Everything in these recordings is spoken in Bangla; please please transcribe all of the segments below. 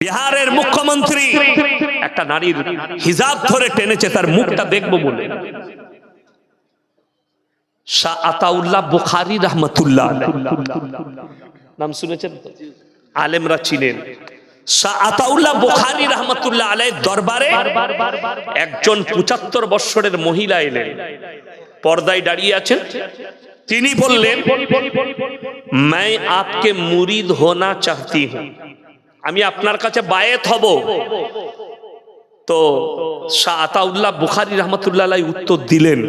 বিহারের মুখ্যমন্ত্রী একটা নারীর হিজাব ধরে টেনেছে তার মুখটা দেখবো বলে শাহ আতাউল্লাহ বুখারি রহমতুল্লাহ নাম শুনেছেন তো? আলেমরা ছিলেন শাহ আতাউল্লাহ বুখারি রহমতুল্লাহ আলাই দরবারে একজন পঁচাত্তর বৎসরের মহিলা এলেন পর্দায় দাঁড়িয়ে আছেন তিনি বললেন मैं आपके मुरीद होना चाहती हूं আমি আপনার কাছে বায়েত হব তো শাহ আতাউল্লাহ বুখারি রহমতুল্লাহ আলাই উত্তর দিলেন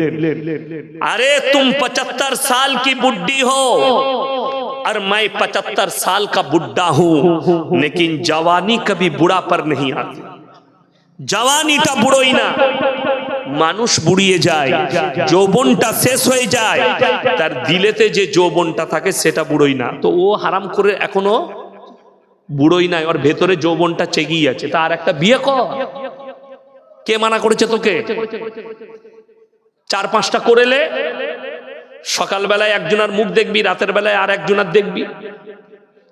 अरे तुम पचहत्तर साल की बुड्ढी हो और मैं पचहत्तर साल का बुड्ढा हूं लेकिन जवानी कभी बुढ़ा पर नहीं आती জওয়ানিটা বুড়োই না মানুষ বুড়িয়ে যায় যৌবনটা শেষ হয়ে যায় তার দিলেতে যে যৌবনটা থাকে সেটা বুড়োই না তো ও হারাম করে এখনো বুড়োই নাই ওর ভেতরে যৌবনটা চেগিয়ে আছে তার একটা বিয়ে কর। কে মানা করেছে তোকে? চার পাঁচটা করেলে সকালবেলায় একজনের মুখ দেখবি রাতের বেলায় আর একজনের দেখবি।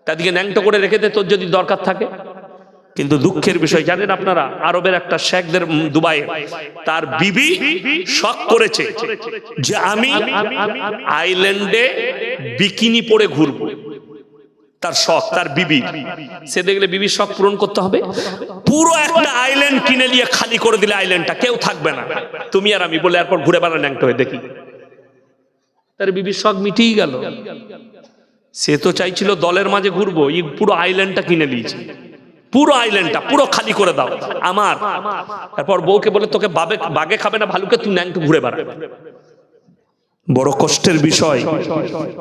তাদেরকে ন্যাংটো করে রেখে দে তোর যদি দরকার থাকে। কিন্তু দুঃখের বিষয় জানেন আপনারা আরবের একটা শেখদের উম, দুবাইয়ে তার বিবি শখ করেছে যে আমি আইল্যান্ডে বিকিনি পরে ঘুরবো। তার শখ, তার বিবি। সে দেখলে বিবির শখ পূরণ করতে হবে। পুরো একটা আইল্যান্ড কিনে নিয়ে খালি করে দিলে আইল্যান্ডটা কেউ থাকবে না। তুমি আর আমি বলে এরপর ঘুরে বেড়ানো ন্যাংটো হয়ে, দেখি। তার বিবির শখ মিটিয়ে গেল। সে তো চাইছিল দলের মাঝে ঘুরবো, এই পুরো আইল্যান্ডটা কিনে নিয়েছে। পুরো আইল্যান্ডটা পুরো খালি করে দাও। আমার। তারপর বউকে বলে, তোকে বাবে বাগে খাবে না ভালুকে, তুই ন্যাংটো ঘুরে বেড়া। বড় কষ্টের বিষয়।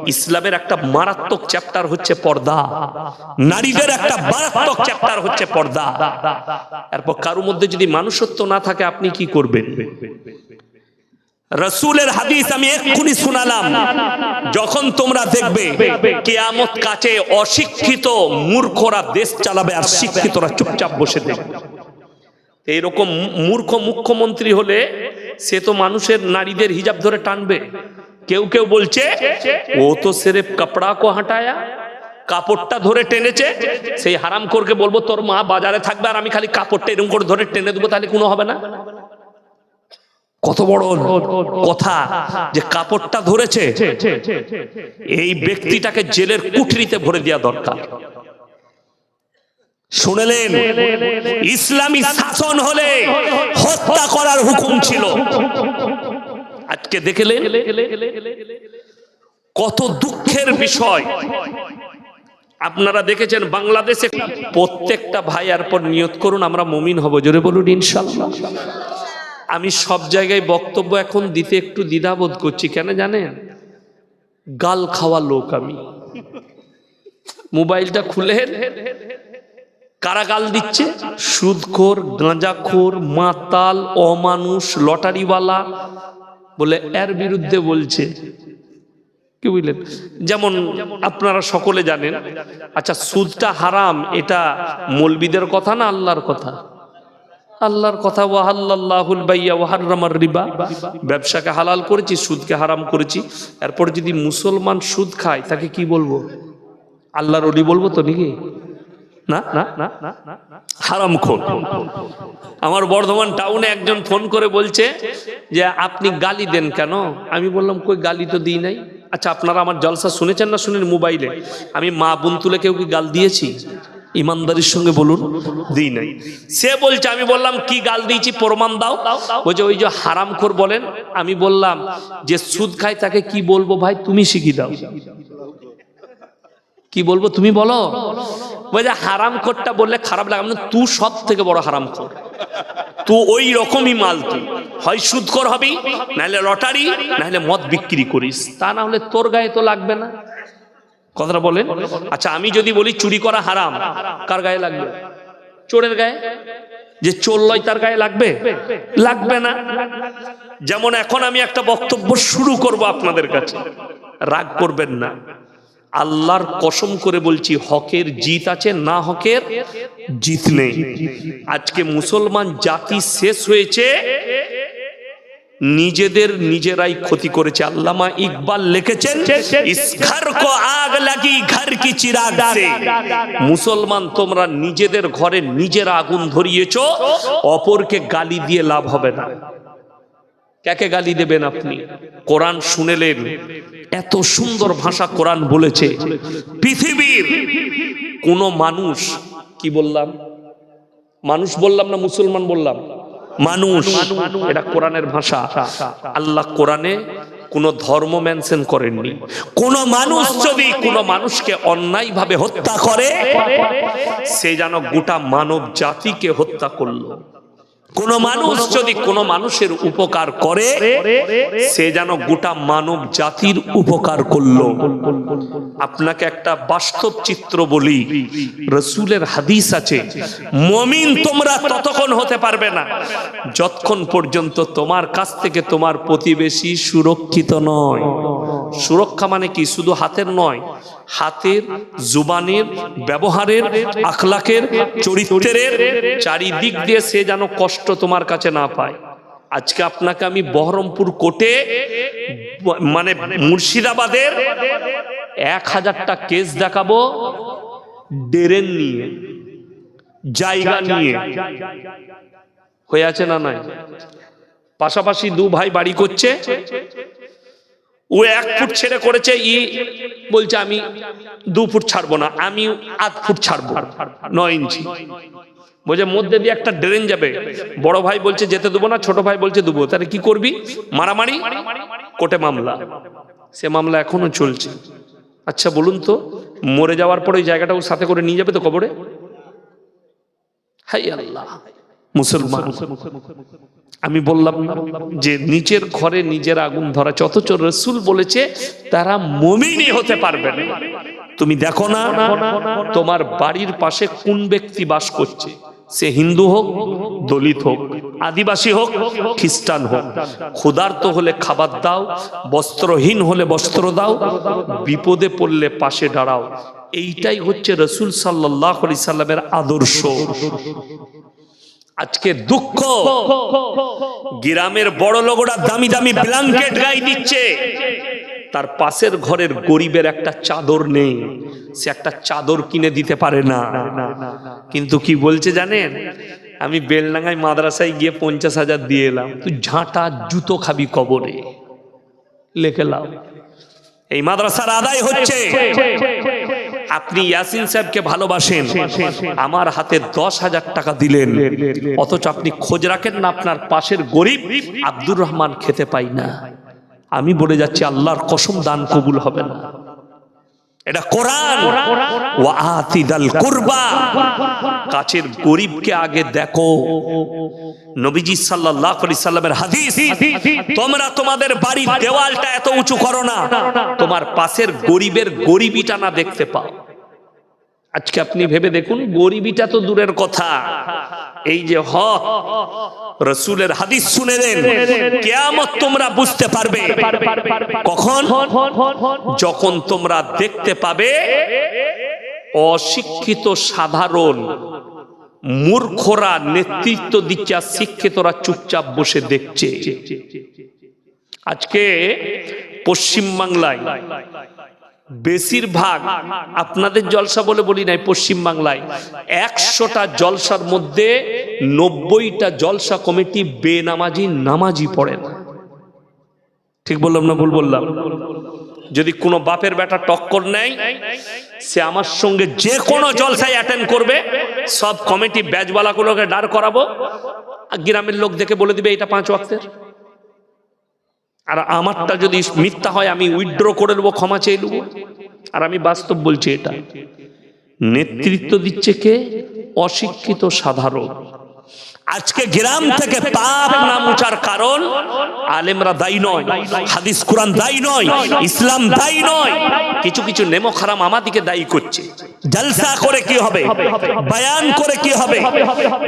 ইসলামের একটা মারাত্মক চ্যাপ্টার হচ্ছে পর্দা। নারীদের একটা মারাত্মক চ্যাপ্টার হচ্ছে পর্দা। এরপর কারোর মধ্যে যদি মানুষত্ব না থাকে, আপনি কি করবেন? রসুলের হাদিস আমি এক্ষুনি শুনালাম। যখন তোমরা দেখবে, কেয়ামত কাছে অশিক্ষিত মূর্খরা দেশ চালাবে আর শিক্ষিতরা চুপচাপ বসে দেখবে। এইরকম মূর্খ মুখ্যমন্ত্রী হলে সে তো মানুষের নারীদের হিজাব ধরে টানবে। কেউ কেউ বলছে, ও তো সেরে কাপড়া কো হাঁটায়া, কাপড়টা ধরে টেনেছে। সেই হারাম করকে বলব, তোর মা বাজারে থাকবে আর আমি খালি কাপড়টা এরকম করে ধরে টেনে দেবো, তাহলে কোনো হবে না। কত বড় কথা যে কাপড়টা ধরেছে, এই ব্যক্তিটাকে জেলের কুঠরিতে ভরে দেওয়া দরকার। শুনলেন, ইসলামী শাসন হলে হত্যা করার হুকুম ছিল। আজকে দেখলেন কত দুঃখের বিষয়। আপনারা দেখেছেন বাংলাদেশে প্রত্যেকটা ভাই আর পর নিয়ত করুন, আমরা মমিন হব, জোরে বলুন ইনশাল্লাহ আমি সব জায়গায় বক্তব্য এখন দিতে একটু দ্বিধাবোধ করছি, কেন জানেন? গাল খাওয়া লোক আমি। মোবাইলটা খুলে কারা গাল দিচ্ছে। সুদখোর, গাঁজাখোর, মাতাল, অমানুষ, লটারিওয়ালা বলে এর বিরুদ্ধে বলছে। কি বুঝলেন? যেমন আপনারা সকলে জানেন আচ্ছা সুদটা হারাম, এটা মলবিদের কথা না আল্লাহর কথা? আল্লাহর কথা ওয়াহাল্লাহুল বাইয়া, ওয়াহাররামার রিবা। ব্যবসাকে হালাল করেছি, সুদকে হারাম করেছি। এরপর যদি মুসলমান সুদ খায়, তাকে কি বলব? আল্লাহর অলি বলব তো নাকি? না? হারাম খোর আমার বর্ধমান টাউনে একজন ফোন করে বলছে যে, আপনি গালি দেন কেন? আমি বললাম, কই গালি তো দিই নাই? আচ্ছা আপনারা আমার জলসা শুনেছেন না শুনেন মোবাইলে? আমি মা বোন তুলে কেউ কি গাল দিয়েছি? ইমানদারির সঙ্গে বলুন, দিই নাই। সে বলছে, আমি বললাম, কি গাল দিয়েছি? প্রমাণ দাও। বলছে, ওই যে হারামখোর বলেন। আমি বললাম, যে সুদ খায় তাকে কি বলব ভাই? তুমি শিখি দাও। কি বলব তুমি বলো? বলছে হারাম খোরটা বললে খারাপ লাগে। আমি বললাম, তুই সব থেকে বড় হারাম খোর তুই ওই রকমই মাল তুই হয় সুদকর হবি নাহলে লটারি নাহলে মদ বিক্রি করিস। তা না হলে তোর গায়ে তো লাগবে না। কথাটা বলেন। আচ্ছা আমি যদি বলি চুরি করা হারাম কার গায়ে লাগবে? চোরের গায়ে? যে চোর লয় তার গায়ে লাগবে? লাগবে না। যেমন এখন আমি একটা বক্তব্য শুরু করব আপনাদের কাছে। রাগ করবেন না। আল্লাহর কসম করে বলছি, হকের জিত আছে, না হকের জিত নেই। আজকে মুসলমান জাতি শেষ হয়েছে, নিজেদের নিজেরাই ক্ষতি করেছে। আল্লামা ইকবাল লিখেছেন আগ লাগি ঘর কি চিরাগ মুসলমান, তোমরা নিজেদের ঘরে নিজের আগুন ধরিয়েছো, অপরকে গালি দিয়ে লাভ হবে না। কাকে গালি দেবেন আপনি? কোরআন শুনেলেন এত সুন্দর ভাষা কোরআন বলেছে। পৃথিবীর কোন মানুষ, কি বললাম? মানুষ বললাম না মুসলমান বললাম? মানুষ। এটা কোরআনের ভাষা। আল্লাহ কোরআনে কোন ধর্ম মেনশন করেননি। কোন মানুষ যদি কোন মানুষকে অন্যায় ভাবে হত্যা করে, সে যেন গোটা মানব জাতিকে হত্যা করল। কোন মানুষ যদি কোন মানুষের উপকার করে, সে যেন গোটা মানব জাতির উপকার করল। আপনাকে একটা বাস্তব চিত্র বলি। রসুলের হাদিস আছে, মমিন তোমরা ততক্ষণ হতে পারবে না, যতক্ষণ পর্যন্ত তোমার কাছ থেকে তোমার প্রতিবেশী সুরক্ষিত নয়। সুরক্ষা মানে কি? শুধু হাতের নয়, হাতের, জুবানের ব্যবহারের, আখলাকের, চরিত্রের চারিদিক দিয়ে সে যেন কষ্ট তোমার কাছে না পায়। আজকে আপনাকে আমি বহরমপুর কোর্টে মানে মুর্শিদাবাদের এক হাজারটা কেস দেখাবো, ডেরেন নিয়ে, জায়গা নিয়ে। হয়ে আছে না নাই? পাশাপাশি দু ভাই বাড়ি করছে। ও এক ফুট ছেড়ে করেছে, ই বলছে, আমি দু ফুট ছাড়বো না, আমি আধ ফুট ছাড়বো, নয় ইঞ্চি। বলছে, মধ্যে দিয়ে একটা ড্রেন যাবে, বড় ভাই বলছে, যেতে দেবো না, ছোট ভাই বলছে, দেবো। তাহলে কি করবি? মারামারি? কোটে মামলা। সে মামলা এখনও চলছে। আচ্ছা বলুন তো, মরে যাওয়ার পরে ওই জায়গাটা ও সাথে করে নিয়ে যাবে তো কবরে? হাই আল্লাহ, মুসলমান। আমি বললাম না যে নিচের ঘরে নিজের আগুন ধরা অথচ রসুল বলেছে তারা মমিনই হতে পারবে না। তুমি দেখো না তোমার বাড়ির পাশে কোন ব্যক্তি বাস করছে? সে হিন্দু হোক দলিত হোক আদিবাসী হোক খ্রিস্টান হোক। ক্ষুধার্ত হলে খাবার দাও বস্ত্রহীন হলে বস্ত্র দাও বিপদে পড়লে পাশে দাঁড়াও। এইটাই হচ্ছে রসুল সাল্লাহ আলি সাল্লামের আদর্শ। আজকে দুঃখ। গ্রামের বড় লোকরা দামি দামি ব্ল্যাঙ্কেট গায়ে দিচ্ছে। তার পাশের ঘরের গরিবের একটা চাদর নেই। সে একটা চাদর কিনে দিতে পারে না। কিন্তু কি বলছে জানেন? আমি বেলডাঙ্গায় মাদ্রাসায় গিয়ে পঞ্চাশ হাজার দিয়ে এলাম। তুই ঝাঁটা জুতো খাবি কবরে। লেখে লাও। এই মাদ্রাসার আদায় হচ্ছে। আপনি ইয়াসিন সাহেবকে ভালোবাসেন, আমার হাতে দশ হাজার টাকা দিলেন। অথচ আপনি খোঁজ রাখেন না, আপনার পাশের গরিব আব্দুর রহমান খেতে পাই না। আমি বলে যাচ্ছি, আল্লাহর কসম দান কবুল হবে না। এটা কোরআন। ওয়া আতিদাল কুরবা। কাছের গরিবকে আগে দেখো। নবীজি সাল্লাল্লাহু আলাইহি সাল্লামের হাদিস, তোমরা তোমাদের বাড়ির দেওয়ালটা এত উঁচু করো না। তোমার পাশের গরিবের গরিবিটা না দেখতে পাও। আজকে আপনি ভেবে দেখুন, গরিবিটা তো দূরের কথা। এই যে হ, রসুলের হাদিস শুনে দেন কেয়ামত তোমরা বুঝতে পারবে। কখন? যখন তোমরা দেখতে পাবে, অশিক্ষিত সাধারণ মূর্খরা নেতৃত্ব দিচ্ছে আর শিক্ষিতরা চুপচাপ বসে দেখছে। আজকে পশ্চিম বাংলায় বেশিরভাগ আপনাদের জলসা বলে বলি নাই, পশ্চিম বাংলায় একশোটা জলসার মধ্যে নব্বইটা জলসা কমিটি বেনামাজি নামাজি পড়ে না ঠিক বললাম না ভুল বললাম? যদি কোনো বাপের বেটা টক্কর নেয়, সে আমার সঙ্গে যে কোনো জলসায় অ্যাটেন্ড করবে, সব কমিটি ব্যাচওয়ালাগুলোকে দাঁড় করাবো গ্রামের লোক দেখে বলে দিবে এটা পাঁচ ওয়াক্তের। আর আমারটা যদি মিথ্যা হয়, আমি উইথড্র করে নেব, ক্ষমা চেয়ে নেব। আর আমি বাস্তব বলছি এটা। নেতৃত্ব দিচ্ছে কে? অশিক্ষিত সাধারণ। আজকে গ্রাম থেকে পাপ না মুচার কারণ আলেমরা দায়ী নয়, হাদিস, কোরআন দায়ী নয়, ইসলাম দায়ী নয়। কিছু কিছু নেমো খারাম আমাদিকে দায়ী করছে। জলসা করে কি হবে? বয়ান করে কি হবে?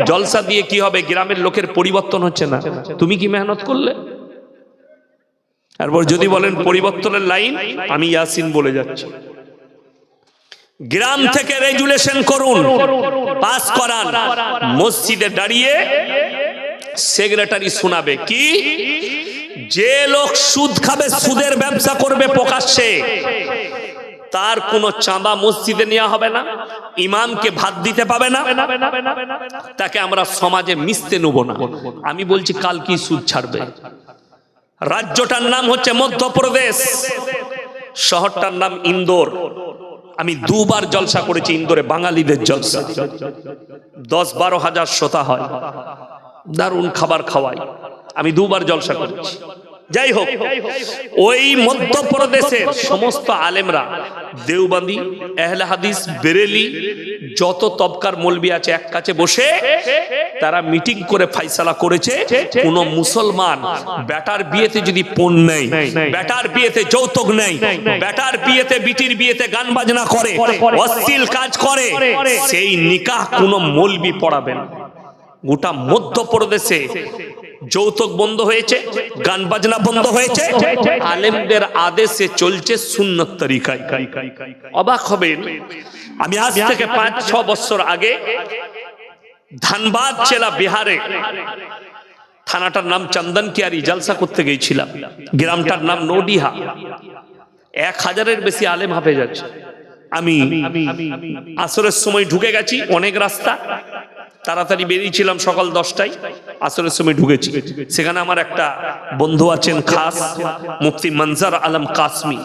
জলসা দিয়ে কি হবে? গ্রামের লোকের পরিবর্তন হচ্ছে না। তুমি কি মেহনত করলে? তারপর যদি বলেন পরিবর্তনের লাইন, আমি ইয়াসিন বলে যাচ্ছি। গ্রাম থেকে রেজুলেশন করুন, পাস করান, মসজিদে দাঁড়িয়ে সেক্রেটারি শোনাবে। কি? যে লোক সুদ খাবে, সুদের ব্যবসা করবে প্রকাশ্যে, তার কোনো চাঁদা মসজিদে নেওয়া হবে না, ইমামকে ভাত দিতে পাবে না, তাকে আমরা সমাজে মিশতে নেব না। আমি বলছি, কাল কি সুদ ছাড়বে? রাজ্যটার নাম হচ্ছে মধ্যপ্রদেশ। শহরটার নাম ইন্দোর। আমি দুবার জলসা করেছি ইন্দোরে, বাঙালিদের জলসা। দশ বারো হাজার শ্রোতা হয়। দারুণ খাবার খাওয়াই। আমি দুবার জলসা করেছি। যাই হোক ওই মধ্যপ্রদেশের সমস্ত আলেমরা, দেওবান্দি এহলে হাদিস, বেরেলি, যত তবকার মলবি আছে এক কাছে বসে, তারা মিটিং করে ফাইসালা করেছে। কোন মুসলমান বেটার বিয়েতে যদি পণ নেই বেটার বিয়েতে যৌতুক নেই বেটার বিয়েতে বিটির বিয়েতে গান বাজনা করে, অশ্লীল কাজ করে, সেই নিকাহ কোন মলবি পড়াবে না। গোটা মধ্যপ্রদেশে যৌতুক বন্ধ হয়েছে, গান বাজনা বন্ধ হয়েছে, আলেমদের আদেশে চলছে সুন্নত তরিকায়। অবাক হবেন, আমি আজ থেকে পাঁচ, ছ বছর আগে ধানবাদ জেলা বিহারে থানাটার নাম চন্দন কিয়ারি জালসা করতে গিয়েছিলাম। গ্রামটার নাম নডিহা। এক হাজারের বেশি আলেম হাফে যাচ্ছে আমি আসরের সময় ঢুকে গেছি, অনেক রাস্তা। তাড়াতাড়ি বেরিয়েছিলাম সকাল দশটায়, আসরের সময় ঢুকেছি। সেখানে আমার একটা বন্ধু আছেন খাস, মুফতি মনজার আলম কাসমি।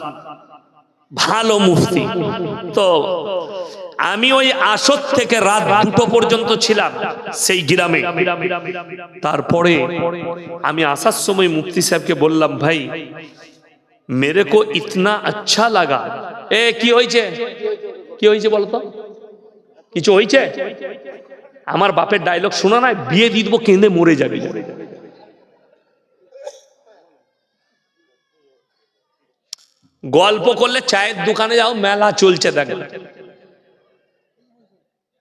ভালো মুফতি। তো আমি ওই আসর থেকে রাত দুটো পর্যন্ত ছিলাম সেই গ্রামে। তারপরে আমি আসার সময় মুফতি সাহেবকে বললাম, ভাই, মেরে কো ইতনা আচ্ছা লাগা। এ, কি হয়েছে? কি হয়েছে বলতো কিছু হয়েছে? আমার বাপের ডায়লগ শোনা নাই, বিয়ে দিয়ে দেবো, কেঁদে মরে যাবে। গল্প করলে চায়ের দোকানে যাও, মেলা চলছে দেখো।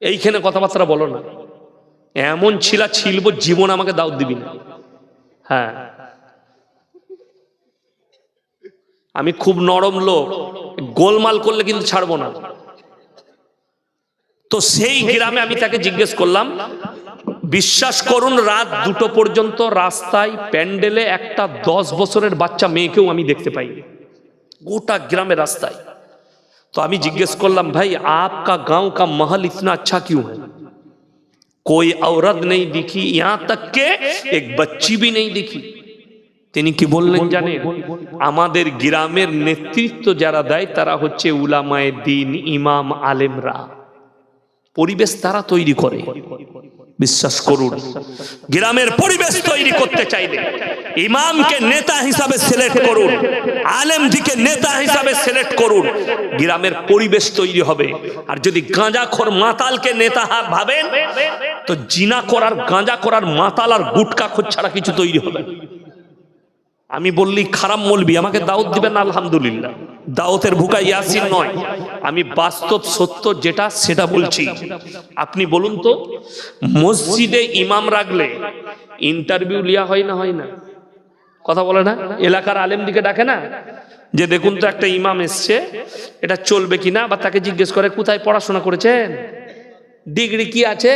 এইখানে কথাবার্তা বলো না। এমন ছিলা ছিলব, জীবন আমাকে দাও দিবি না। হ্যাঁ। আমি খুব নরম লোক, গোলমাল করলে কিন্তু ছাড়বো না। তো সেই গ্রামে আমি তাকে জিজ্ঞেস করলাম বিশ্বাস করুন রাত দুটো পর্যন্ত রাস্তায় প্যান্ডেলে একটা দশ বছরের বাচ্চা মেয়েকেও আমি দেখতে পাই গোটা গ্রামে রাস্তায় तो আমি জিজ্ঞেস করলাম ভাই आपका गांव का महल इतना अच्छा क्यों है कोई औरत नहीं दिखी यहां तक के एक बच्ची भी नहीं दिखी তিনি কি বললেন জানেন আমাদের গ্রামের নেতৃত্ব যারা দেয় তারা হচ্ছে উলামায়ে দিন ইমাম আলেমরা পরিবেশ তারা তৈরি করে বিশ্বাস করুন, গ্রামের পরিবেশ তৈরি করতে চাইলে ইমামকে নেতা হিসাবে সিলেক্ট করুন আলেমদিকে নেতা হিসাবে সিলেক্ট করুন, গ্রামের পরিবেশ তৈরি হবে আর যদি গাঁজাখোর মাতালকে নেতা ভাবেন, তো জিনা করার, গাঁজা করার মাতাল আর গুটকা খোর ছাড়া কিছু তৈরি হবে। আমি বললি, খারাপ মলবি আমাকে দাওয়াত দিবেন আলহামদুলিল্লাহ। দাওয়াতের ভুকা ইয়াসিন নয়, আমি বাস্তব সত্য যেটা, সেটা বলছি। আপনি বলুন তো, মসজিদে ইমাম রাখলে ইন্টারভিউ লিয়া হয় না হয় না? কথা বলে না? এলাকার আলেম দিকে ডাকে না? যে দেখুন তো একটা ইমাম এসছে, এটা চলবে কিনা, বা তাকে জিজ্ঞেস করে, কোথায় পড়াশোনা করেছেন? ডিগ্রি কি আছে?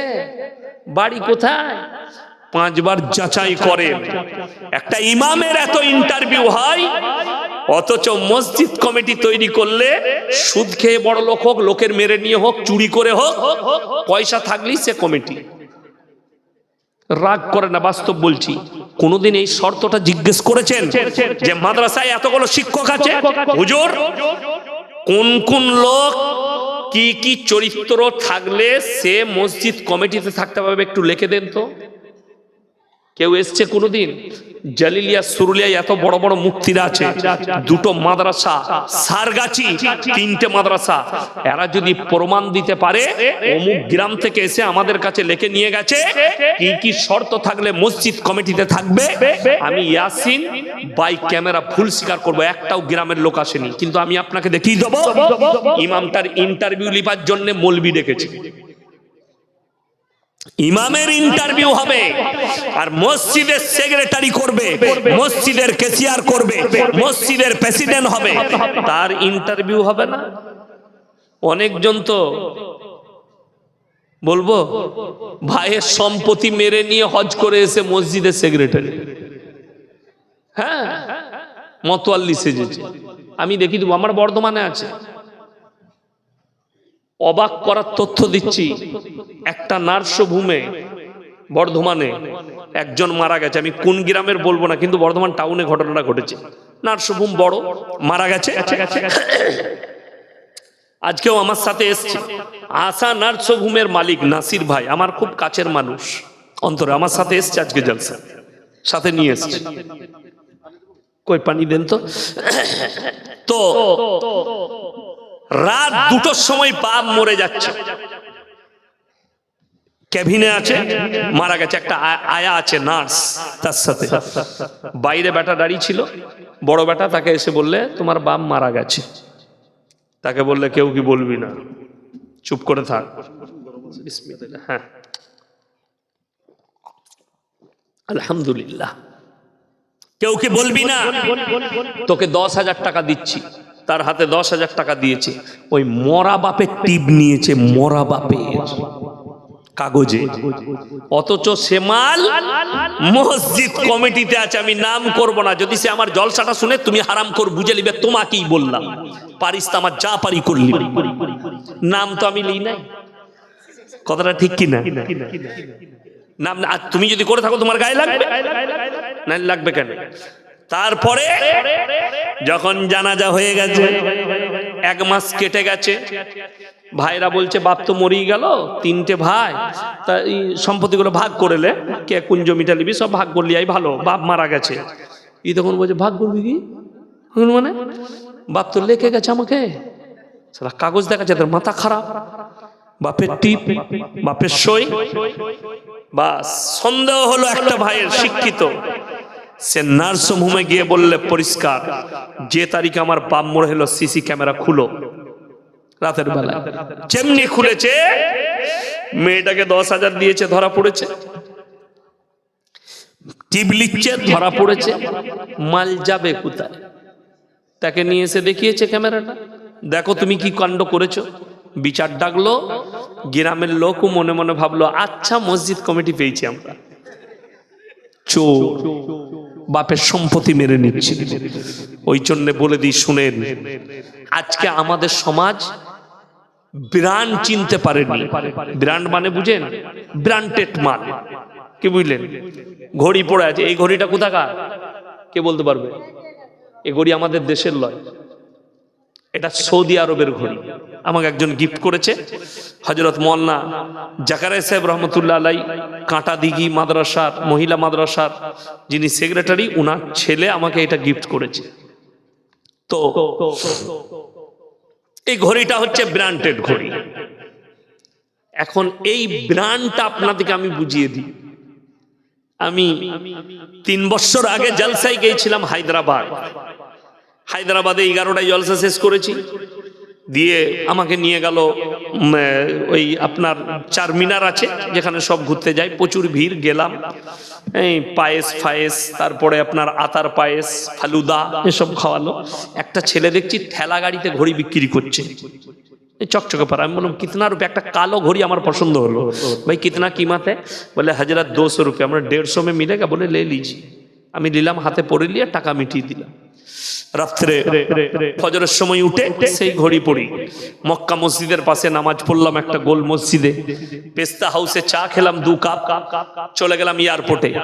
বাড়ি কোথায়? পাঁচবার যাচাই করেন একটা ইমামের এত ইন্টারভিউ হয়, অথচ মসজিদ কমিটি তৈরি করলে সুদ খেয়ে বড় লোক হোক, লোকের মেরে নিয়ে হোক, চুরি করে হোক, পয়সা থাকলেই সে কমিটি। রাগ করে না, বাস্তব বলছি। কোনদিন এই শর্তটা জিজ্ঞেস করেছেন যে মাদ্রাসায় এতগুলো শিক্ষক আছে? হুজুর, কোন কোন লোক কি কি চরিত্র থাকলে সে মসজিদ কমিটিতে থাকতে পারবে? একটু লিখে দেন তো। কেউ এসছে কোনোদিন? জালিলিয়া, সুরুলিয়া, এত বড় বড় মুক্তিরা আছে। দুটো মাদ্রাসা, সারগাছি, তিনটে মাদ্রাসা। এরা যদি প্রমাণ দিতে পারে, অমুক গ্রাম থেকে এসে আমাদের কাছে লেখে নিয়ে গেছে, কি কি শর্ত থাকলে মসজিদ কমিটিতে থাকবে, আমি ইয়াসিন বাই ক্যামেরা ভুল স্বীকার করব, একটাও গ্রামের লোক আসেনি। কিন্তু আমি আপনাকে দেখিয়ে দেবো, ইমামটার ইন্টারভিউ লিবার জন্য মলবি ডেকেছি। ইমামের ইন্টারভিউ হবে। আর মসজিদের সেক্রেটারি করবে, মসজিদের কেসিয়ার করবে, মসজিদের প্রেসিডেন্ট হবে। তার ইন্টারভিউ হবে না? অনেকজন তো বলব, ভাইয়ের সম্পত্তি মেরে নিয়ে হজ করে এসে মসজিদের সেক্রেটারি হ্যাঁ মতোয়াল্লি সেজেছে আমি দেখি দেবো আমার বর্ধমানে আছে। অবাক করার তথ্য দিচ্ছি। একটা নার্সভূমে বর্ধমানে একজন মারা গেছে। আমি কোন গ্রামের বলব না, কিন্তু বর্ধমান টাউনে ঘটনাটা ঘটেছে। নার্সভূম বড়, মারা গেছে। আজকেও আমার সাথে এসছে। আশা নার্সভূমের মালিক নাসির ভাই, আমার খুব কাছের মানুষ। অন্তরে আমার সাথে এসছে আজকে জলসা। সাথে নিয়ে এসছে। কই, পানি দেন তো? তো রাত দুটোর সময় বাপ মরে যাচ্ছে। ক্যাবিনে আছে, মারা গেছে, একটা আয়া আছে, নার্স তার সাথে। বাইরে বেটা দাঁড়িয়ে ছিল, বড় বেটা তাকে এসে বললে, তোমার বাপ মারা গেছে। তাকে বললে, কেউ কি বলবি না? চুপ করে থাক। হ্যাঁ। আলহামদুলিল্লাহ। কেউ কি বলবি না? তোকে দশ হাজার টাকা দিচ্ছি। তার হাতে দশ হাজার টাকা দিয়েছে। ওই মরা বাপের টিপ নিয়েছে, মরা বাপের কাগজে। অথচ সে মাল মসজিদ কমিটিতে আছে, আমি নাম করব না। যদি সে আমার জলসাটা শুনে, তুমি হারাম কর বুঝে নিবে, তোমাকেই বললাম। পারিস তো আমার যা পারি করলি। নাম তো আমি লিই নাই। কথাটা ঠিক কি না? নাম তুমি যদি করে থাকো, তোমার গায়ে লাগবে? না লাগবে কেন? তারপরে যখন জানাজা হয়ে গেছে, এক মাস কেটে গেছে, ভাইরা বলছে, বাপ তো মরেই গেল, তিনটে ভাই, তা এই সম্পত্তিগুলো ভাগ করেলে কে কোন জমিটা নিবি, সব ভাগ করলি ভালো, বাপ মারা গেছে। ই তখন বলছে, ভাগ করবি কি? মানে বাপ তো লেখে গেছে আমাকে কাগজ দেখাচ্ছে, তোর মাথা খারাপ, বাপের টিপ, বাপের সই। বা সন্দেহ হলো একটা ভাইয়ের শিক্ষিত। সে নার্সিং হোমে গিয়ে বললে, পরিষ্কার, যে তারিখে আমার বাপ মরে হলো সিসি ক্যামেরা খুলো। রাতের বেলা যেমনি খুলেছে, মেয়েটাকে দশ হাজার দিয়েছে, ধরা পড়েছে। টিপ লিখছে, ধরা পড়েছে। মাল যাবে কোথায়? তাকে নিয়ে এসে দেখিয়েছে ক্যামেরাটা। দেখো তুমি কি কাণ্ড করেছ? বিচার ডাকলো, গ্রামের লোকও মনে মনে ভাবলো আচ্ছা মসজিদ কমিটি পেয়েছি আমরা। চোর। বাপের সম্পত্তি মেরে নিচ্ছে। ওই জন্য বলে দিই, শুনেন, আজকে আমাদের সমাজ ব্র্যান্ড চিনতে পারেনি। ব্র্যান্ড মানে বুঝেন? ব্র্যান্ডেড মাল। কি বুঝলেন? ঘড়ি পড়ে আছে, এই ঘড়িটা কোথাকার? কে বলতে পারবে? এ ঘড়ি আমাদের দেশের লয়। এটা সৌদি আরবের ঘড়ি। আমাকে একজন গিফট করেছে। হজরত মোল্লা জাকারাই সাহেব রহমতুল্লাহ আলাই কাঁটা দিঘি মাদ্রাসার, মহিলা মাদ্রাসার, যিনি সেক্রেটারি, উনার ছেলে আমাকে এটা গিফট করেছে। তো, এই ঘড়িটা হচ্ছে ব্র্যান্ডেড ঘড়ি। এখন এই ব্র্যান্ডটা আপনাদেরকে আমি বুঝিয়ে দিই। আমি তিন বছর আগে জলসাই গিয়েছিলাম হায়দ্রাবাদ। হায়দ্রাবাদে এগারোটায় জলসা শেষ করেছি। দিয়ে আমাকে নিয়ে গেল ওই আপনার চার মিনার আছে, যেখানে সব ঘুরতে যায় প্রচুর ভিড়, গেলাম। এই পায়েস ফায়েস, তারপরে আপনার আতার পায়েস, ফালুদা, এসব খাওয়ালো। একটা ছেলে দেখছি ঠেলা গাড়িতে ঘড়ি বিক্রি করছে। চকচকে পারা আমি বললাম, কিতনা রুপে? একটা কালো ঘড়ি আমার পছন্দ হলো। ভাই, কিতনা কিমাতে? বলে, হাজার দুশো রুপে। আমরা দেড়শো মে মিলে মিলেগা বলে, লে লিজি। আমি নিলাম, হাতে পরে নিয়ে টাকা মিটিয়ে দিলাম। রাত্রে ফজরের সময় উঠে সেই ঘড়ি পড়ি। মক্কা মসজিদের পাশে নামাজ পড়লাম একটা গোল মসজিদে। পেস্তা হাউসে চা খেলাম, দু কাপ। চলে গেলাম এয়ারপোর্টে।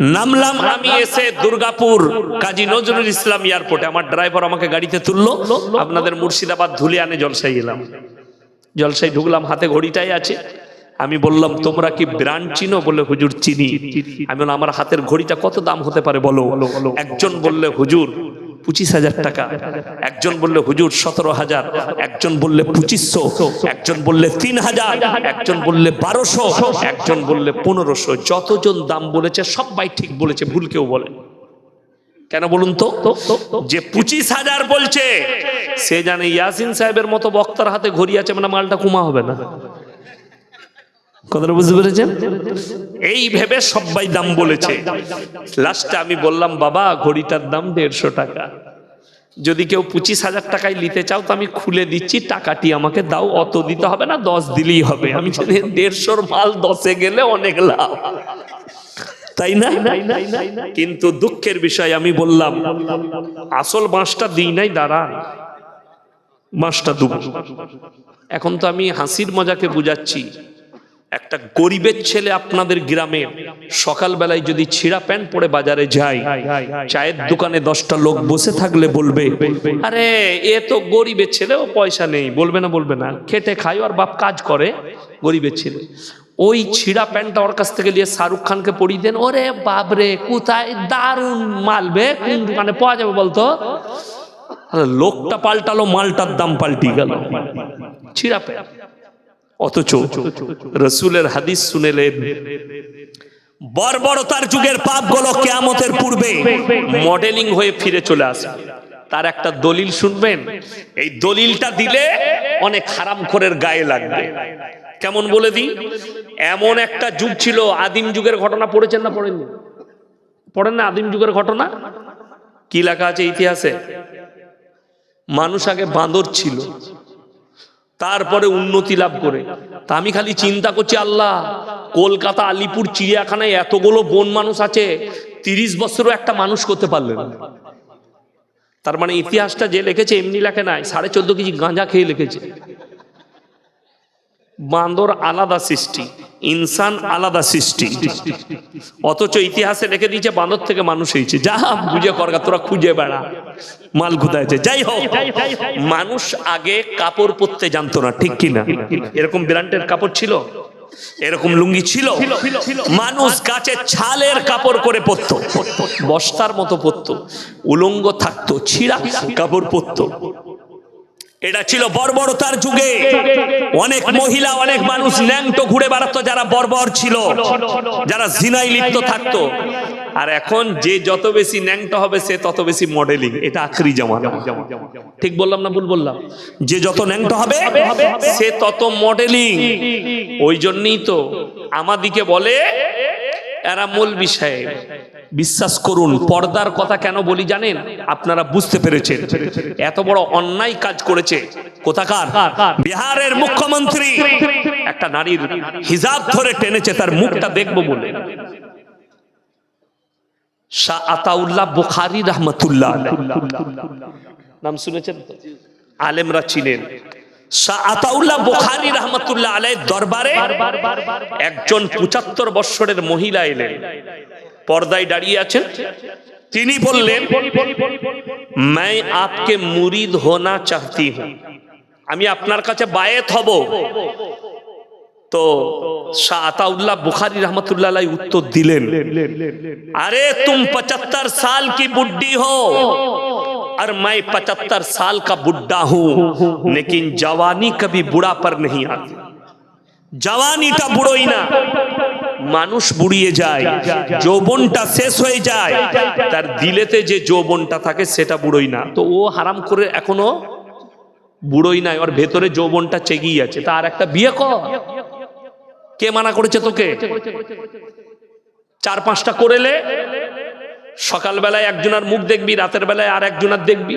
নামলাম আমি এসে দুর্গাপুর, কাজী নজরুল ইসলাম এয়ারপোর্টে। আমার ড্রাইভার আমাকে গাড়িতে তুললো। আপনাদের মুর্শিদাবাদ ধুলে আনে জলসাই এলাম জলসাই ঢুকলাম, হাতে ঘড়িটাই আছে। আমি বললাম, তোমরা কি ব্র্যান্ড চিনো? বলে হুজুর, চিনি। আমি বললাম, আমার হাতের ঘড়িটা কত দাম হতে পারে বলো? একজন বললে, হুজুর পঁচিশ হাজার টাকা। একজন বললে, হুজুর, সতেরো হাজার। একজন বললে, পঁচিশশো। একজন বললে, তিন হাজার। একজন বললে, বারোশো। একজন বললে, পনেরোশো। যতজন দাম বলেছে, সবাই ঠিক বলেছে, ভুল কেউ বলে। কেন বলুন তো? যে পঁচিশ হাজার বলছে, সে জানে ইয়াসিন সাহেবের মতো বক্তার হাতে ঘড়ি আছে মানে মালটা কুমা হবে না। কথাটা বুঝতে পেরেছেন? এই ভেবে সবাই দাম বলেছে। লাস্টে আমি বললাম, বাবা, ঘড়িটার দাম দেড়শো টাকা। যদি কেউ পঁচিশ হাজার টাকায় নিতে চাও তো আমি খুলে দিচ্ছি, টাকাটি আমাকে দাও, অত দিতে হবে না, দশ দিলেই হবে। আমি দেড়শোর মাল দশে গেলে অনেক লাভ। তাই না? কিন্তু দুঃখের বিষয়, আমি বললাম, আসল বাঁশটা দিই নাই দাঁড়া বাঁশটা দুব। এখন তো আমি হাসির মজাকে বুঝাচ্ছি। একটা গরিবের ছেলে আপনাদের গ্রামে সকালবেলায় যদি ছিঁড়া প্যান্ট পরে বাজারে যায়, চায়ের দোকানে দশটা লোক বসে থাকলে বলবে, আরে, এ তো গরিবের ছেলে, ও পয়সা নেই। বলবে না বলবে না। খেটে খায় আর বাপ কাজ করে গরিবের ছেলে। ওই ছিঁড়া প্যান্টটা ওর কাছ থেকে নিয়ে শাহরুখ খানকে পরিয়ে দেন। ওরে বাবরে কোথায় দারুণ মালবে কোন দোকানে পাওয়া যাবে বলতো? লোকটা পাল্টালো, মালটার দাম পাল্টি গেল। ছিঁড়া প্যান্ট। অথচ রসুলের হাদিস শুনেলেন বর্বরতার যুগের পাপগুলো কেয়ামতের পূর্বে মডেলিং হয়ে ফিরে চলে আসে তার একটা দলিল শুনবেন? এই দলিলটা দিলে অনেক হারাম খোরের গায়ে লাগবে। কেমন বলে দিই? এমন একটা যুগ ছিল, আদিম যুগের ঘটনা পড়েছেন না পড়েননি? পড়েন না আদিম যুগের ঘটনা? কি লেখা আছে ইতিহাসে? মানুষ আগে বাঁদর ছিল। তারপরে উন্নতি লাভ করে। তা আমি খালি চিন্তা করছি, আল্লাহ, কলকাতা, আলিপুর, চিড়িয়াখানায় এতগুলো বন মানুষ আছে, তিরিশ বছরও একটা মানুষ করতে পারলেন তার মানে ইতিহাসটা যে লিখেছে, এমনি লেখে নাই, সাড়ে চোদ্দ কেজি গাঁজা খেয়ে লিখেছে। বান্দর আলাদা সৃষ্টি, ইনসান আলাদা সৃষ্টি। অথচ ইতিহাসে লিখে দিয়েছে, বান্দর থেকে মানুষ হয়েছে। যা বুঝে করগা তোরা খুঁজে বেড়া। মাল খুদাইছে যাই হোক, মানুষ আগে কাপড় পরতে জানতো না, ঠিক কিনা? এরকম ব্র্যান্ডের কাপড় ছিল? এরকম লুঙ্গি ছিল? মানুষ গাছের ছালের কাপড় করে পরত। বস্তার মতো পরত। উলঙ্গ থাকতো, ছিঁড়া কাপড় পরতো। এটা ছিল বর্বরতার যুগে। অনেক মহিলা অনেক মানুষ ন্যাংটো ঘুরে বেড়াতো যারা বর্বর ছিল যারা জিনাই লিপ্ত থাকতো। আর এখন যে যত বেশি ন্যাংটো হবে সে তত বেশি মডেলিং এটা আখরি জামানা। ঠিক বললাম না ভুল বললাম? যে যত ন্যাংটো হবে সে তত মডেলিং ওই জন্যই তো আমাদিকে বলে এরা মূল বিষয়ে বিশ্বাস করুন পর্দার কথা কেন বলি জানেন? আপনারা বুঝতে পেরেছেন। এত বড় অন্যায় কাজ করেছে। কোথাকার? বিহারের মুখ্যমন্ত্রী। একটা নারীর হিজাব ধরে টেনেছে তার মুখটা দেখব বলে। শাহ আতাউল্লাহ বুখারি রহমতুল্লাহ নাম শুনেছেন আলেমরা ছিলেন শাহ আতাউল্লাহ বুখারি রহমতুল্লাহ আলাই দরবারে একজন পঁচাত্তর বৎসরের মহিলা এলেন। পর্দায় দাঁড়িয়ে আছেন তিনি বললেন मैं आपके मुरीद होना चाहती हूं আমি আপনার কাছে বায়েত হব তো শাহ আতাউল্লাহ বুখারি রহমতুল্লাহ আলাই উত্তর দিলেন अरे तुम पचहत्तर साल की बुड्ढी हो और मैं पचहत्तर साल का बुड्ढा हूं लेकिन जवानी कभी बुढ़ा पर नहीं आती জওয়ানিটা বুড়োই না মানুষ বুড়িয়ে যায় যৌবনটা শেষ হয়ে যায় তার দিলেতে যে যৌবনটা থাকে সেটা বুড়োই না। তো ও হারাম করে এখনও বুড়োই নাই ওর ভেতরে যৌবনটা চেগিয়ে আছে। তার একটা বিয়ে কর। কে মানা করেছে তোকে? চার পাঁচটা করেলে সকালবেলায় একজনের মুখ দেখবি রাতের বেলায় আর একজনের দেখবি।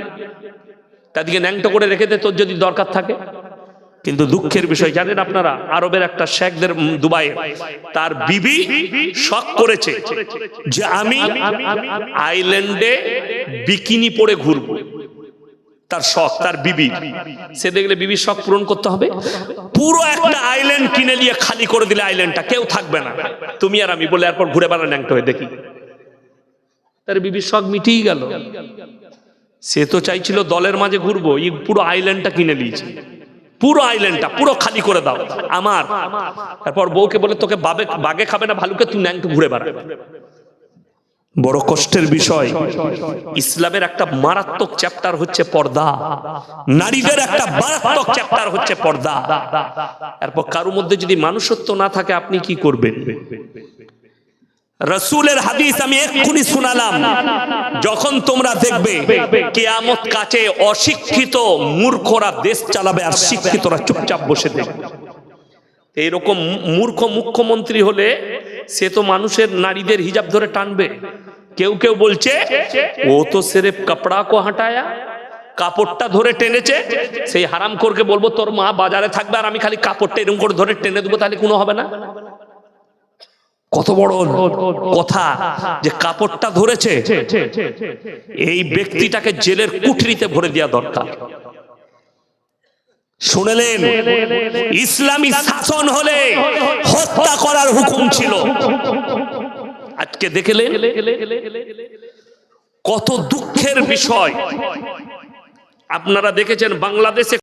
তাদেরকে ন্যাংটো করে রেখে দে তোর যদি দরকার থাকে। কিন্তু দুঃখের বিষয় জানেন আপনারা আরবের একটা শেখদের উম, দুবাইয়ে তার বিবি শখ করেছে যে আমি আইল্যান্ডে বিকিনি পরে ঘুরবো। তার শখ তার বিবি। সে দেখলে বিবির শখ পূরণ করতে হবে। পুরো একটা আইল্যান্ড কিনে নিয়ে খালি করে দিলে আইল্যান্ডটা কেউ থাকবে না। তুমি আর আমি বলে এরপর ঘুরে বেড়ান ন্যাংটো হয়ে দেখি। তার বিবির শখ মিটিয়ে গেল। সে তো চাইছিল দলের মাঝে ঘুরবো পুরো আইল্যান্ডটা কিনে নিয়েছে। পুরো আইল্যান্ডটা পুরো খালি করে দাও। আমার। তারপর বউকে বলে, তোকে বাবে, বাগে খাবে না, ভালুকে তুই ন্যাংটো ঘুরে বেড়া। বড় কষ্টের বিষয়, ইসলামের একটা মারাত্মক চ্যাপ্টার হচ্ছে পর্দা। নারীদের একটা মারাত্মক চ্যাপ্টার হচ্ছে পর্দা। এরপর কারোর মধ্যে যদি মানুষত্ব না থাকে, আপনি কি করবেন? রসুলের হাদিস আমি এক্ষুনি শুনালাম। যখন তোমরা দেখবে কেয়ামত কাছে অশিক্ষিত মূর্খরা দেশ চালাবে আর শিক্ষিতরা চুপচাপ বসে দেখবে এইরকম মূর্খ মুখ্যমন্ত্রী হলে সে তো মানুষের নারীদের হিজাব ধরে টানবে। কেউ কেউ বলছে, ও তো সেরে কাপড়া কো হাঁটায়া, কাপড়টা ধরে টেনেছে, সেই হারাম করকে বলব তোর মা বাজারে থাকবে আর আমি খালি কাপড়টা এরকম করে ধরে টেনে দেবো, তাহলে কোনো হবে না। কত বড় কথা যে কাপড়টা ধরেছে, এই ব্যক্তিটাকে জেলের কুঠরিতে ভরে দেওয়া দরকার। শুনলেন? ইসলামী শাসন হলে হত্যা করার হুকুম ছিল। আজকে দেখলেন কত দুঃখের বিষয়। আপনারা দেখেছেন বাংলাদেশে